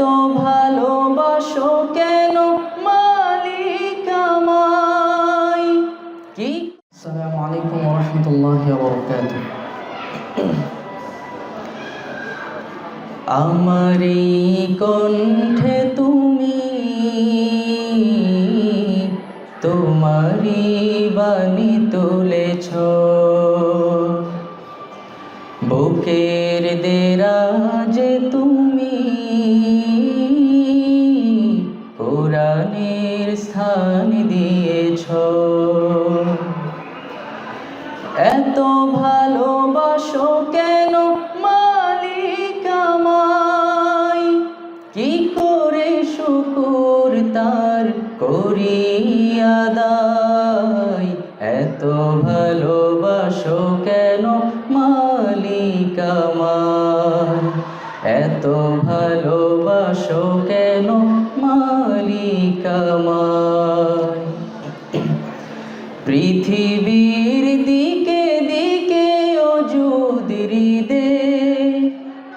এত ভালোবাসো কেন মালিক আমায়? কি? আসসালামু আলাইকুম ওয়া রাহমাতুল্লাহি ওয়া বারাকাতুহু। আমারই কণ্ঠে ভালোবাসো কেন মালিক আমায়? কি করে শুকুর তার করি আদায়? এত ভালোবাসো কেন মালিক আমায়? এত ভালোবাসো কেন মালিক আমায়?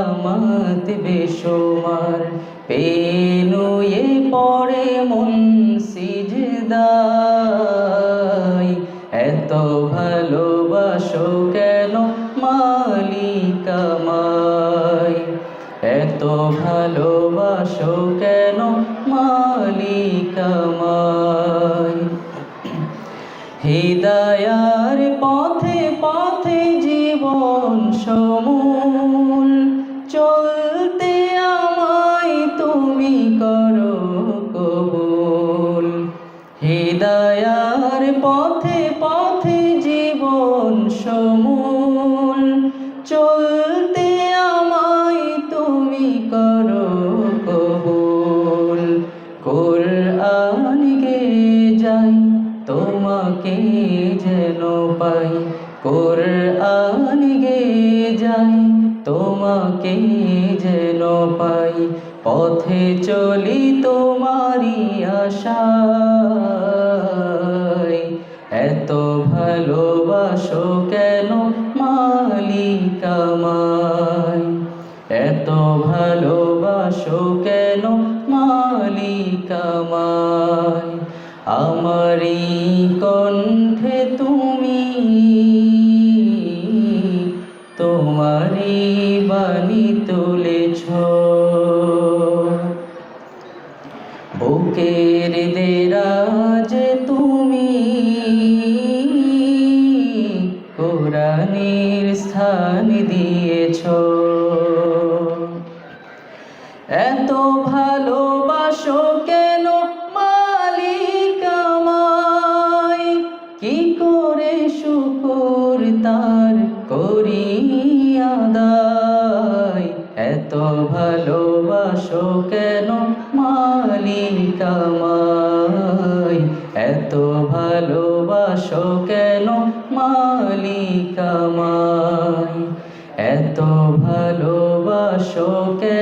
নিয়ামত বেশুমার। পেনুয়ে পড়ে মন সিজদায়। এত ভালোবাসো কেন মালিক আমায়? এত ভালোবাসো কেন মালিক আমায়? হৃদয়ার পথে পথে জীবন সমূল কোরআন গে যাই, তোমাকে যেন পাই, পথে চলি তোমারি আশায়। এত ভালোবাসো কেন মালিক আমায় এত ভালোবাসো কেন মালিক আমায় আমারি কণ্ঠে কোরআনের স্থান দিয়েছ। এত ভালোবাসো কেন মালিক আমায়? কি করে শুকুর তার করি আদায়? এত ভালোবাসো কেন মালিক আমায়? এত ভালোবাসো কেন আমায় এত ভালোবাসো কেন